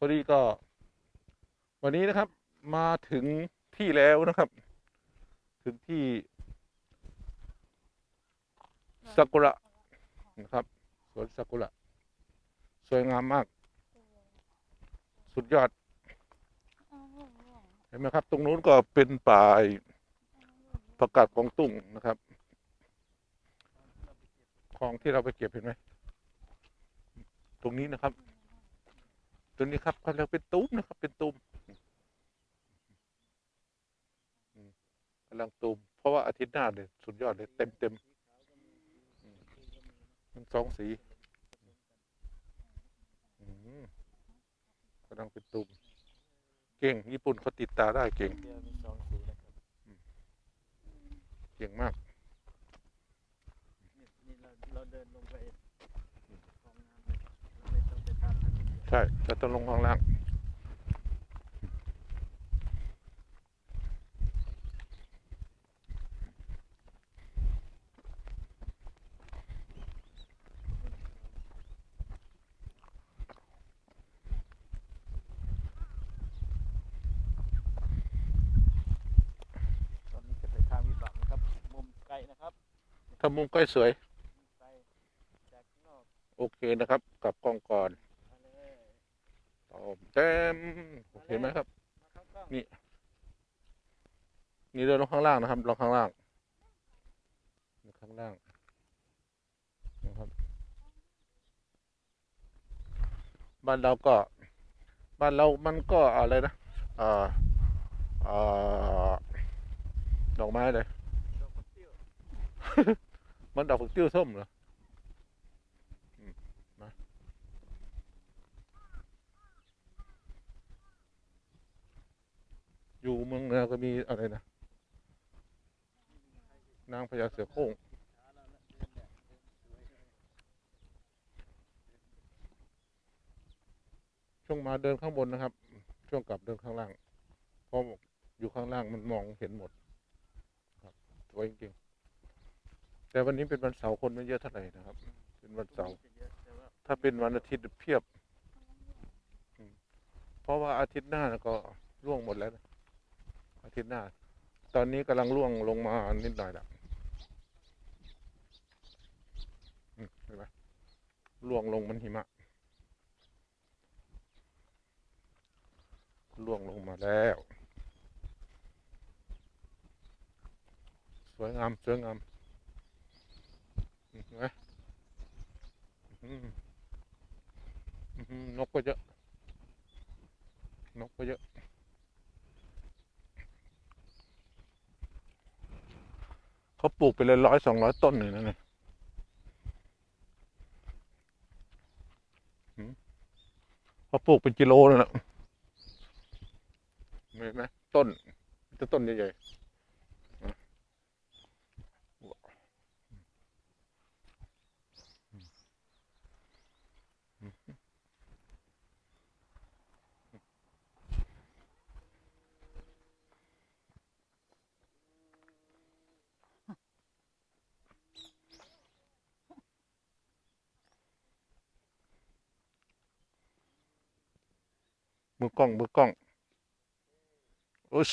พอดีก็ วันนี้นะครับ มาถึงที่แล้วนะครับ ถึงที่ซากุระนะครับสวนซากุระสวยงามมาก สุดยอด เห็นไหมครับ ตรงนู้นก็เป็นป่าประกาศของตุ้งนะครับคลองที่เราไปเก็บเห็นไหม ตรงนี้นะครับ ตรงนี้ครับเขาเรียกเป็นตุ้มนะครับ เป็นตุ้มกำลังตุ้มเพราะว่าอาทิตย์หน้าเนี่ยสุดยอดเลยเต็มเต็มมันสองสีกำลังเป็นตุ้มเก่งญี่ปุ่นเขาติดตาได้เก่งเก่งมากเราเดินลงไป ใช่จะต้องลงข้างล่างตอนนี้จะไปทางวิบากนะครับมุมไกลนะครับถ้ามุมใกล้สวยมุมไกลจากข้างนอกโอเคนะครับ กลับกล้องก่อน มาเลยตอมเต็มเห็นไหมครับ นี่ นี่เดินลงข้างล่างนะครับลงข้างล่างข้างล่างนะครับบ้านเราก็ บ้านเรามันก็อะไรนะอ่าอ่าดอกไม้เลยดอกกระเตี้ยวมันดอกผักติ้วส้มเหรอมมา อยู่เมืองเหนือก็มีอะไรนะ นางพญาเสือโคร่งช่วงมาเดินข้างบนนะครับ ช่วงกลับเดินข้างล่าง เพราะอยู่ข้างล่างมันมองเห็นหมด ครับสวยจริงๆ แต่วันนี้เป็นวันเสาร์คนไม่เยอะเท่าไหร่นะครับ เป็นวันเสาร์ ถ้าเป็นวันอาทิตย์เพียบ เพราะว่าอาทิตย์หน้าก็ร่วงหมดแล้วนะ อาทิตย์หน้า ตอนนี้กำลังร่วงลงมานิดหน่อยละเห็นไหมร่วงลงมันหิมะร่วงลงมาแล้ว สวยงามสวยงามเห็นไหมนกก็เยอะ นกก็เยอะ เขาปลูกไปเลยร้อยสองร้อยต้นเลยนะเนี่ยเขาปลูกเป็นกิโลเลยนะเห็นไหมต้นจะต้นใหญ่ๆนะ มือกล้องมือกล้องอุช